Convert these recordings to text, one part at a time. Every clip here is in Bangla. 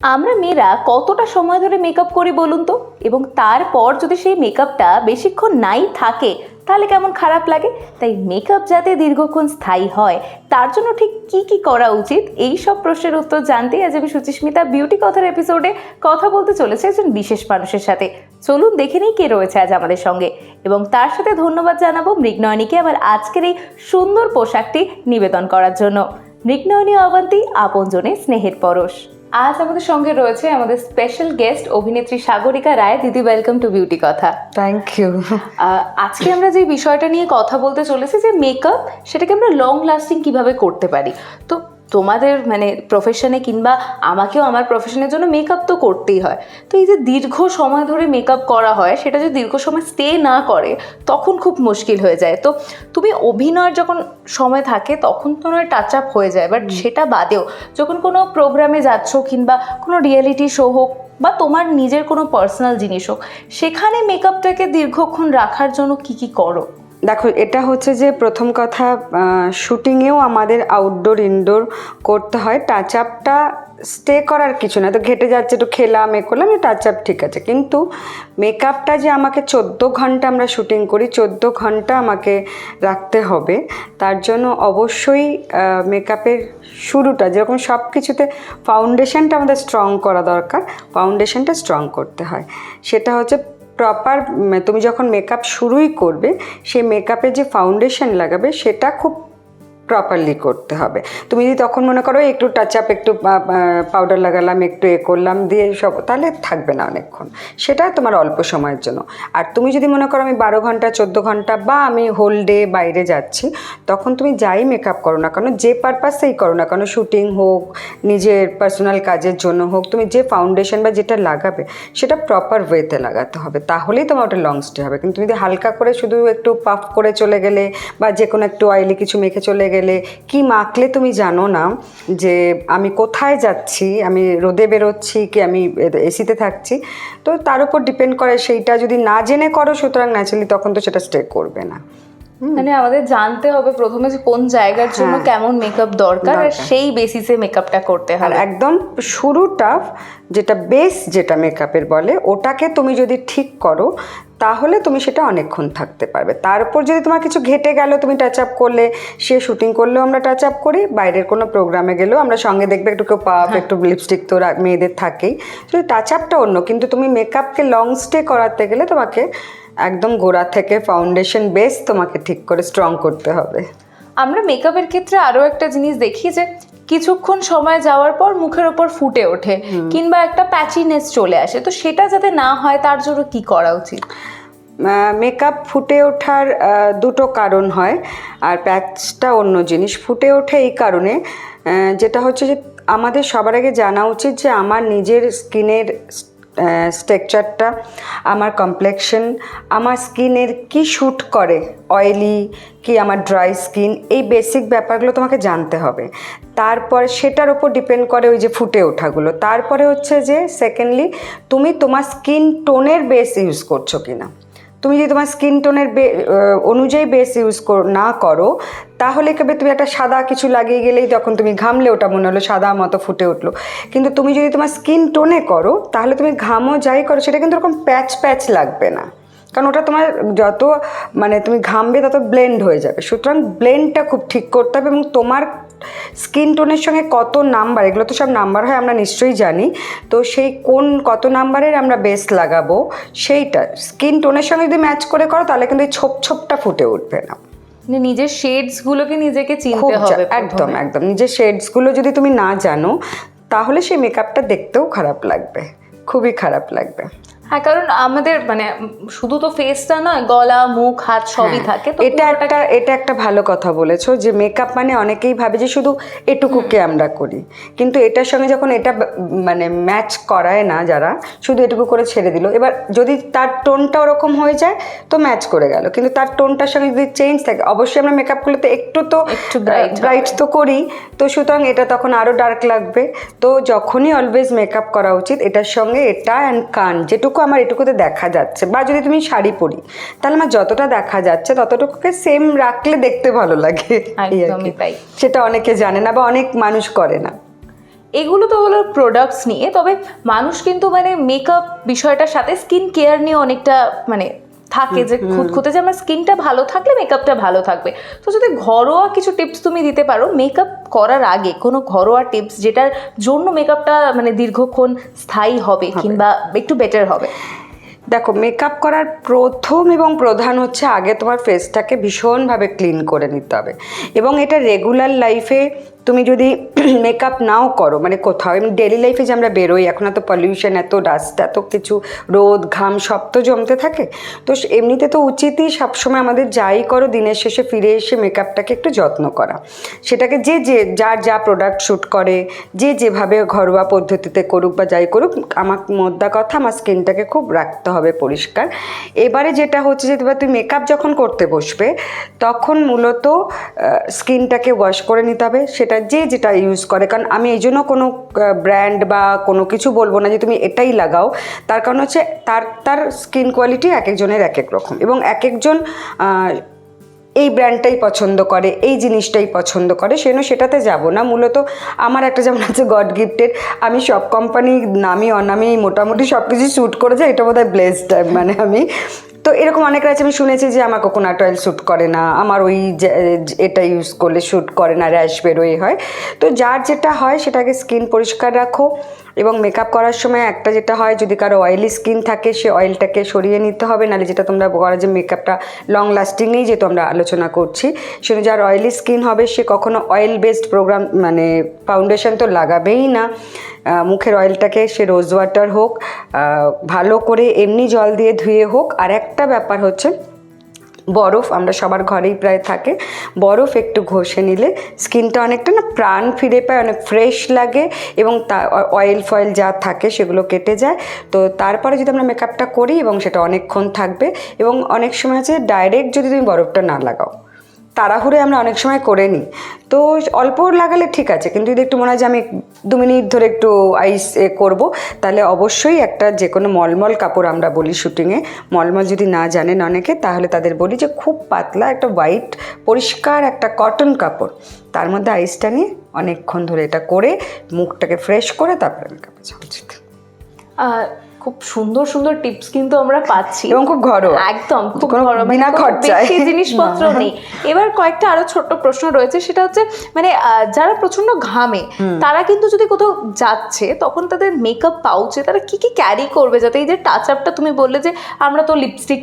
আমরা মেয়েরা কতটা সময় ধরে মেকআপ করি বলুন তো? এবং তারপর যদি সেই মেকআপটা বেশিক্ষণ নাই থাকে, তাহলে কেমন খারাপ লাগে? তাই মেকআপ যাতে দীর্ঘক্ষণ স্থায়ী হয়, তার জন্য ঠিক কি কি করা উচিত? এই সব প্রশ্নের উত্তর জানতেই আজ আমি সুচিস্মিতা বিউটি কথার এপিসোডে কথা বলতে চলেছে একজন বিশেষ মানুষের সাথে। চলুন দেখে নিই কে রয়েছে আজ আমাদের সঙ্গে। এবং তার সাথে ধন্যবাদ জানাব মৃগনয়নীকে আমার আজকের এই সুন্দর পোশাকটি নিবেদন করার জন্য। মৃগনয়নী অবন্তী আপনজনে স্নেহের পরশ। আজ আমাদের সঙ্গে রয়েছে আমাদের স্পেশাল গেস্ট অভিনেত্রী সাগরিকা রায়। দিদি ওয়েলকাম টু বিউটি কথা থ্যাংক ইউ আজকে আমরা যে বিষয়টা নিয়ে কথা বলতে চলেছি যে মেকআপ সেটাকে আমরা লং লাস্টিং কীভাবে করতে পারি? তো তোমাদের মানে প্রফেশনে কিংবা আমাকেও আমার প্রফেশনের জন্য মেকআপ তো করতেই হয়। তো এই যে দীর্ঘ সময় ধরে মেকআপ করা হয় সেটা যদি দীর্ঘ সময় স্টে না করে তখন খুব মুশকিল হয়ে যায়। তো তুমি অভিনয়ের যখন সময় থাকে তখন তো নয় টাচ আপ হয়ে যায় বাট সেটা বাদেও যখন কোনো প্রোগ্রামে যাচ্ছ কিংবা কোনো রিয়েলিটি শো হোক বা তোমার নিজের কোনো পার্সোনাল জিনিস হোক সেখানে মেকআপটাকে দীর্ঘক্ষণ রাখার জন্য কি কি করো? দেখো, এটা হচ্ছে যে প্রথম কথা শুটিংয়েও আমাদের আউটডোর ইনডোর করতে হয়। টাচ আপটা স্টে করার কিছু না। তো ঘেটে যাচ্ছে, একটু খেলাম, এ করলাম টাচ আপ ঠিক আছে। কিন্তু মেকআপটা যে আমাকে চোদ্দ ঘণ্টা আমরা শুটিং করি, চোদ্দ ঘণ্টা আমাকে রাখতে হবে। তার জন্য অবশ্যই মেকআপের শুরুটা, যেরকম সব কিছুতে ফাউন্ডেশনটা আমাদের স্ট্রং করা দরকার ফাউন্ডেশনটা স্ট্রং করতে হয়। সেটা হচ্ছে প্রপার তুমি যখন মেকআপ শুরুই করবে সেই মেকআপে যে ফাউন্ডেশন লাগাবে সেটা খুব প্রপারলি করতে হবে। তুমি যদি তখন মনে করো একটু টাচ আপ একটু পাউডার লাগালাম, একটু এ করলাম, দিয়ে সব, তাহলে থাকবে না অনেকক্ষণ। সেটা তোমার অল্প সময়ের জন্য। আর তুমি যদি মনে করো আমি বারো ঘণ্টা, চোদ্দ ঘণ্টা বা আমি হোল ডে বাইরে যাচ্ছি, তখন তুমি যাই মেকআপ করো না কেন, যে পারপাসেই করো না কেন শুটিং হোক, নিজের পার্সোনাল কাজের জন্য হোক, তুমি যে ফাউন্ডেশন বা যেটা লাগাবে, সেটা প্রপার ওয়েতে লাগাতে হবে। তাহলেই তোমার ওটা লং স্টে হবে। কিন্তু তুমি যদি হালকা করে শুধু একটু পাফ করে চলে গেলে বা যে কোনো একটু অয়েলি কিছু মেখে চলে গেলে কি মাখলে তুমি জানো না? যে আমি কোথায় যাচ্ছি আমি রোদে বেরোচ্ছি কি আমি এসিতে থাকছি? তো তার উপর ডিপেন্ড করে সেইটা যদি না জেনে করো সুতরাং ন্যাচারালি তখন তো সেটা স্টে করবে না। মানে আমাদের জানতে হবে প্রথমে যে কোন জায়গার জন্য হ্যাঁ। কেমন মেকআপ দরকার আর সেই বেসিসে মেকআপটা করতে হয় একদম শুরুটা যেটা বেস যেটা মেকআপের বলে ওটাকে তুমি যদি ঠিক করো তাহলে তুমি সেটা অনেকক্ষণ থাকতে পারবে। তার তারপর যদি তোমার কিছু ঘেটে গেল তুমি টাচ আপ করলে সে শুটিং করলেও আমরা টাচ আপ করি বাইরের কোনো প্রোগ্রামে গেলেও আমরা সঙ্গে দেখবে একটু কেউ পাওয়া একটু লিপস্টিক তো মেয়েদের থাকেই। তো টাচ আপটা অন্য কিন্তু তুমি মেকআপকে লং স্টে করাতে গেলে তোমাকে একদম গোড়া থেকে ফাউন্ডেশন বেস তোমাকে ঠিক করে স্ট্রং করতে হবে। মেকআপের ক্ষেত্রে আরও একটা জিনিস দেখি যে কিছুক্ষণ সময় যাওয়ার পর মুখের ওপর ফুটে ওঠে কিংবা একটা প্যাচিনেস চলে আসে। তো সেটা যাতে না হয় তার জন্য কি করা উচিত? মেকআপ ফুটে ওঠার দুটো কারণ হয় আর প্যাচটা অন্য জিনিস। ফুটে ওঠে এই কারণে যেটা হচ্ছে যে আমাদের সবার আগে জানা উচিত যে আমার নিজের স্কিনের স্ট্রাকচারটা, আমার কমপ্লেকশন আমার স্কিনের কি শ্যুট করে অয়েলি কি আমার ড্রাই স্কিন এই বেসিক ব্যাপারগুলো তোমাকে জানতে হবে। তারপর সেটার ওপর ডিপেন্ড করে ওই যে ফুটে ওঠাগুলো। তারপরে হচ্ছে যে সেকেন্ডলি তুমি তোমার স্কিন টোনের বেস ইউজ করছ কিনা। তুমি যদি তোমার স্কিন টোনের বে অনুযায়ী বেস ইউজ না করো, তাহলে কবে তুমি একটা সাদা কিছু লাগিয়ে গেলেই তখন তুমি ঘামলে, ওটা মনে হলো সাদা মতো ফুটে উঠল। কিন্তু তুমি যদি তোমার স্কিন টোনে করো, তাহলে তুমি ঘামও যাই করো, সেটা কিন্তু ওরকম প্যাচ প্যাচ লাগবে না। কারণ ওটা তোমার যত মানে তুমি ঘামবে তত ব্লেন্ড হয়ে যাবে। সুতরাং ব্লেন্ডটা খুব ঠিক করতে হবে এবং তোমার স্কিন টোনের সঙ্গে কত নাম্বার এগুলো তো সব নাম্বার হয় আমরা নিশ্চয়ই জানি। তো সেই কোন কত নাম্বারের আমরা বেস লাগাবো সেইটা। স্কিন টোনের সঙ্গে যদি ম্যাচ করে করো তাহলে কিন্তু এই ছোপ ছোপটা ফুটে উঠবে না। মানে নিজের শেডসগুলোকে নিজেকে চিনতে হবে একদম একদম। নিজের শেডসগুলো যদি তুমি না জানো তাহলে সেই মেকআপটা দেখতেও খারাপ লাগবে। খুবই খারাপ লাগবে। হ্যাঁ কারণ আমাদের মানে শুধু তো ফেসটা নয় গলা মুখ হাত সবই থাকে তো হ্যাঁ, এটা একটা এটা একটা ভালো কথা বলেছ যে মেকআপ মানে অনেকেই ভাবে যে শুধু এটুকুকে আমরা করি। কিন্তু এটার সঙ্গে যখন এটা মানে ম্যাচ করায় না যারা শুধু এটুকু করে ছেড়ে দিল। এবার যদি তার টোনটা ওরকম হয়ে যায় তো ম্যাচ করে গেল। কিন্তু তার টোনটার সঙ্গে যদি চেঞ্জ থাকে অবশ্যই আমরা মেকআপ করলে তো একটু তো ব্রাইট তো করি। তো সুতরাং এটা তখন আরও ডার্ক লাগবে। তো যখনই অলওয়েজ মেকআপ করা উচিত এটার সঙ্গে এটা অ্যান্ড কান যেটুকু আমার এটুকুতে দেখা যাচ্ছে। বা যদি তুমি শাড়ি পরি তাহলে আমার যতটা দেখা যাচ্ছে ততটুকুকে সেম রাখলে দেখতে ভালো লাগে। একদমই তাই। সেটা অনেকে জানে না বা অনেক মানুষ করে না। এগুলো তো হলো প্রোডাক্টস নিয়ে তবে মানুষ কিন্তু মানে মেকআপ বিষয়টার সাথে স্কিন কেয়ার নিয়ে অনেকটা মানে থাকে যে খুঁতখুঁতে যে আমার স্কিনটা ভালো থাকলে মেকআপটা ভালো থাকবে। তো যদি ঘরোয়া কিছু টিপস তুমি দিতে পারো মেকআপ করার আগে কোনো ঘরোয়া টিপস যেটার জন্য মেকআপটা মানে দীর্ঘক্ষণ স্থায়ী হবে কিংবা একটু বেটার হবে? দেখো মেকআপ করার প্রথম এবং প্রধান হচ্ছে আগে তোমার ফেসটাকে ভীষণভাবে ক্লিন করে নিতে হবে। এবং এটা রেগুলার লাইফে তুমি যদি মেকআপ নাও করো মানে কোথাও, এমনি ডেলি লাইফে যে আমরা বেরোই, এখন এত পলিউশন এত ডাস্ট এত কিছু, রোদ, ঘাম, সব তো জমতে থাকে। তো এমনিতে তো উচিতই সবসময় আমাদের যাই করো, দিনের শেষে ফিরে এসে মেকআপটাকে একটু যত্ন করা। সেটাকে যে যে, যার যা প্রোডাক্ট শ্যুট করে, যে, যেভাবে ঘরোয়া পদ্ধতিতে করুক বা যাই করুক, আমার মোদ্দা কথা, আমার স্কিনটাকে খুব রাখতে হবে। পরিষ্কার। এবারে যেটা হচ্ছে যে, এবার তুমি মেকআপ যখন করতে বসবে, তখন মূলত স্কিনটাকে ওয়াশ করে নিতে হবে। সেটা যে যেটা ইউজ করে। কারণ আমি এই জন্য কোনো ব্র্যান্ড বা কোনো কিছু বলব না যে, তুমি এটাই লাগাও। তার কারণ হচ্ছে, তার তার স্কিন কোয়ালিটি এক একজনের এক এক রকম। এবং এক একজন এই ব্র্যান্ডটাই পছন্দ করে, এই জিনিসটাই পছন্দ করে সেন সেটাতে যাব না। মূলত আমার একটা যেমন আছে গড গিফটের আমি সব কোম্পানি নামি অনামি মোটামুটি সব কিছু শ্যুট করে যাই, এটা বোধহয় ব্লেসড মানে আমি তো এরকম অনেকের আছে আমি শুনেছি যে আমার কোকোনাট অয়েল শ্যুট করে না, আমার ওই এটা ইউজ করলে শ্যুট করে না র্যাশ বেরোয় হয়। তো যার যেটা হয় সেটাকে স্কিন পরিষ্কার রাখো এবং মেকআপ করার সময় একটা যেটা হয়, যদি কারও অয়েলি স্কিন থাকে, সে অয়েলটাকে সরিয়ে নিতে হবে, নাহলে যেটা তোমরা বলা যে মেকআপটা লং লাস্টিংয়েই যেহেতু আমরা আলোচনা করছি সেটা যার অয়েলি স্কিন হবে, সে কখনো অয়েল বেসড প্রোগ্রাম মানে ফাউন্ডেশন তো লাগাবেই না। মুখের অয়েলটাকে সে রোজ ওয়াটার হোক ভালো করে এমনি জল দিয়ে ধুয়ে হোক। আর একটা ব্যাপার হচ্ছে, বরফ আমরা সবার ঘরেই প্রায় থাকে, বরফ একটু ঘষে নিলে স্কিনটা অনেকটা না প্রাণ ফিরে পায়, অনেক ফ্রেশ লাগে এবং তা অয়েল ফয়েল যা থাকে সেগুলো কেটে যায়। তো তারপরে যদি আমরা মেকআপটা করি এবং সেটা অনেকক্ষণ থাকবে এবং অনেক সময় আছে ডাইরেক্ট যদি তুমি বরফটা না লাগাও। তাড়াহুড়ে আমরা অনেক সময় করে নিই। তো অল্প লাগালে ঠিক আছে কিন্তু যদি একটু মনে হয় যে আমি দু মিনিট ধরে একটু আইস এ করব তাহলে অবশ্যই একটা যে কোনো মলমল কাপড় আমরা বলি শুটিংয়ে মলমল যদি না জানেন অনেকে তাহলে তাদের বলি যে খুব পাতলা একটা হোয়াইট পরিষ্কার একটা কটন কাপড়। তার মধ্যে আইসটা নিয়ে অনেকক্ষণ ধরে এটা করে মুখটাকে ফ্রেশ করে তারপরে মেকআপ যাওয়া উচিত আহ, খুব সুন্দর সুন্দর টিপস কিন্তু আমরা পাচ্ছি। এবং খুব ঘরোয়া। একদম খুব ঘরোয়া, মানে বিনা খরচায়। বেশি জিনিসপত্র নেই। এবার কয়েকটা আরও ছোট্ট প্রশ্ন রয়েছে সেটা হচ্ছে মানে যারা প্রচণ্ড ঘামে তারা কিন্তু যদি কোথাও যাচ্ছে তখন তাদের মেকআপ পাউচে তারা কি কি ক্যারি করবে? যাতে এই যে টাচ আপটা তুমি বললে যে আমরা তো লিপস্টিক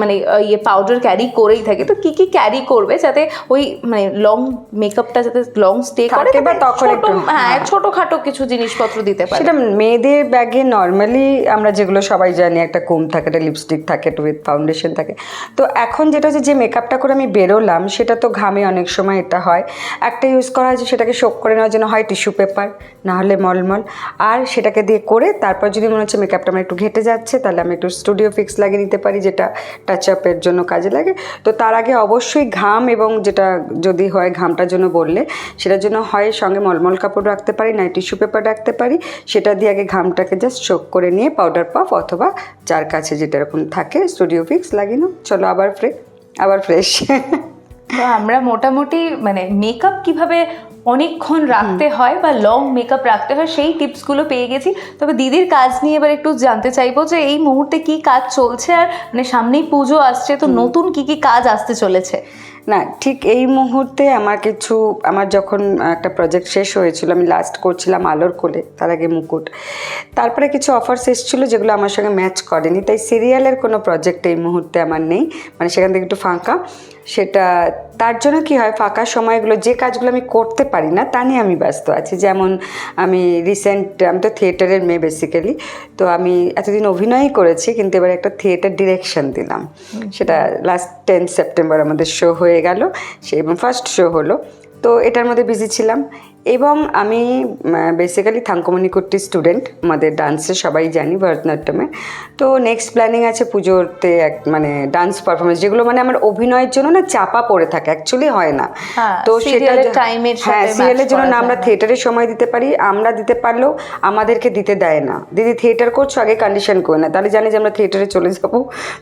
মানে ইয়ে পাউডার ক্যারি করেই থাকি। তো কি কি ক্যারি করবে যাতে ওই মানে লং মেকআপটা যাতে লং স্টে করে? বা তখন একটু, হ্যাঁ হ্যাঁ। ছোটখাটো কিছু জিনিসপত্র দিতে পারে। সেটা মেয়েদের ব্যাগে নর্মালি আমরা যেগুলো সবাই জানি, একটা কুম থাকে, একটা লিপস্টিক থাকে, একটা উইথ ফাউন্ডেশন থাকে। তো এখন যেটা হচ্ছে যে মেকআপটা করে আমি বেরোলাম, সেটা তো ঘামে অনেক সময় এটা হয়। একটা ইউজ করা হয় যে সেটাকে শোক করে নেওয়ার জন্য হয় টিস্যু পেপার নাহলে মলমল। আর সেটাকে দিয়ে করে তারপর যদি মনে হচ্ছে মেকআপটা আমার একটু ঘেটে যাচ্ছে, তাহলে আমি একটু স্টুডিও ফিক্স লাগিয়ে নিতে পারি, যেটা টাচ আপের জন্য কাজে লাগে। তো তার আগে অবশ্যই ঘাম এবং যেটা যদি হয় ঘামটার জন্য বললে, সেটার জন্য হয় সঙ্গে মলমল কাপড় রাখতে পারি নাই টিস্যু পেপার রাখতে পারি। সেটা দিয়ে আগে ঘামটাকে জাস্ট শোক করে নিয়ে পাউডার পাফ অথবা যার কাছে যেটা এরকম থাকে স্টুডিও ফিক্স লাগিয়ে নাও। চলো আবার ফ্রে আবার ফ্রেশ তো আমরা মোটামুটি মানে মেকআপ কীভাবে অনেকক্ষণ রাখতে হয় বা লং মেকআপ রাখতে হয় সেই টিপসগুলো পেয়ে গেছি। তবে দিদির কাজ নিয়ে এবার একটু জানতে চাইব যে এই মুহূর্তে কি কাজ চলছে আর মানে সামনেই পুজো আসছে তো নতুন কি কি কাজ আসতে চলেছে? না ঠিক এই মুহূর্তে আমার কিছু আমার যখন একটা প্রজেক্ট শেষ হয়েছিল আমি লাস্ট করছিলাম আলোর কোলে তার আগে মুকুট। তারপরে কিছু অফার্স এসেছিল যেগুলো আমার সঙ্গে ম্যাচ করেনি তাই সিরিয়ালের কোনো প্রজেক্ট এই মুহূর্তে আমার নেই মানে সেখান থেকে একটু ফাঁকা। সেটা তার জন্য কি হয় ফাঁকা সময়গুলো যে কাজগুলো আমি করতে পারি না তা নিয়ে আমি ব্যস্ত আছি। যেমন আমি রিসেন্ট আমি তো থিয়েটারের মেয়ে বেসিক্যালি তো আমি এতদিন অভিনয়ই করেছি কিন্তু এবার একটা থিয়েটার ডিরেকশন দিলাম। সেটা লাস্ট টেন সেপ্টেম্বর আমাদের শো হয়ে গেল সে ফার্স্ট শো হলো। তো এটার মধ্যে বিজি ছিলাম। এবং আমি বেসিক্যালি থাঙ্কমণি কুট্টি স্টুডেন্ট আমাদের ডান্সে সবাই জানি ভরতনাট্যমে। তো নেক্সট প্ল্যানিং আছে পুজোতে এক মানে ডান্স পারফরমেন্স যেগুলো মানে আমার অভিনয়ের জন্য না চাপা পড়ে থাকে অ্যাকচুয়ালি হয় না। হ্যাঁ, তো সেটা সাথে হ্যাঁ সিরিয়ালের জন্য না আমরা। থিয়েটারের সময় দিতে পারি আমরা দিতে পারলেও আমাদেরকে দিতে দেয় না। দিদি থিয়েটার করছ? আগে কন্ডিশন করে না তাহলে জানি যে আমরা থিয়েটারে চলে যাব।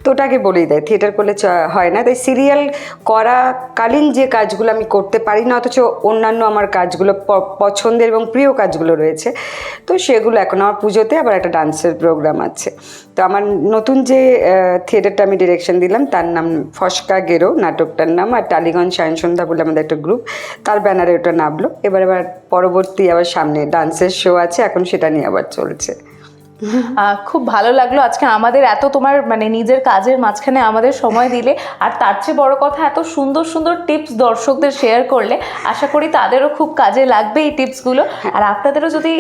তো ওটাকে বলেই দেয়। থিয়েটার করলে হয় না। তাই সিরিয়াল করাকালীন যে কাজগুলো আমি করতে পারি না অথচ অন্যান্য আমার কাজগুলো পছন্দের এবং প্রিয় কাজগুলো রয়েছে। তো সেগুলো এখন আমার পুজোতে আবার একটা ডান্সের প্রোগ্রাম আছে। তো আমার নতুন যে থিয়েটারটা আমি ডিরেকশন দিলাম, তার নাম ফসকা গেরো, নাটকটার নাম। আর টালিগঞ্জ সায়ন সন্ধ্যা বলে আমাদের একটা গ্রুপ, তার ব্যানারে ওটা নামলো। এবার এবার পরবর্তী আবার সামনে ডান্সের শো আছে, এখন সেটা নিয়ে আবার চলছে। খুব ভালো লাগল। আজকে আমাদের এত তোমার মানে নিজের কাজের মাঝখানে আমাদের সময় দিলে। আর তার চেয়ে বড় কথা, এত সুন্দর সুন্দর টিপস দর্শকদের শেয়ার করলে আশা করি তাদেরও খুব কাজে লাগবে এই টিপসগুলো আর আপনাদেরও যদি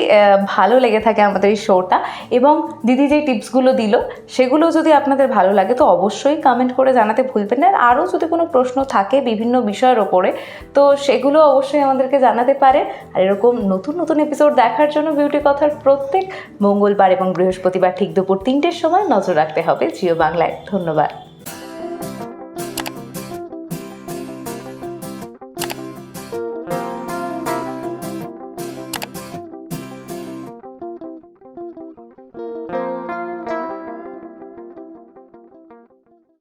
ভালো লেগে থাকে আমাদের এই শোটা এবং দিদি যে টিপসগুলো দিল, সেগুলো যদি আপনাদের ভালো লাগে, তো অবশ্যই কমেন্ট করে জানাতে ভুলবেন না। আর আরও যদি কোনো প্রশ্ন থাকে বিভিন্ন বিষয়ের ওপরে, তো সেগুলো অবশ্যই আমাদেরকে জানাতে পারে আর এরকম নতুন নতুন এপিসোড দেখার জন্য বিউটি কথার প্রত্যেক মঙ্গলবার এবং বৃহস্পতিবার ঠিক দুপুর তিনটের সময় নজর রাখতে হবে। জিও বাংলায় ধন্যবাদ।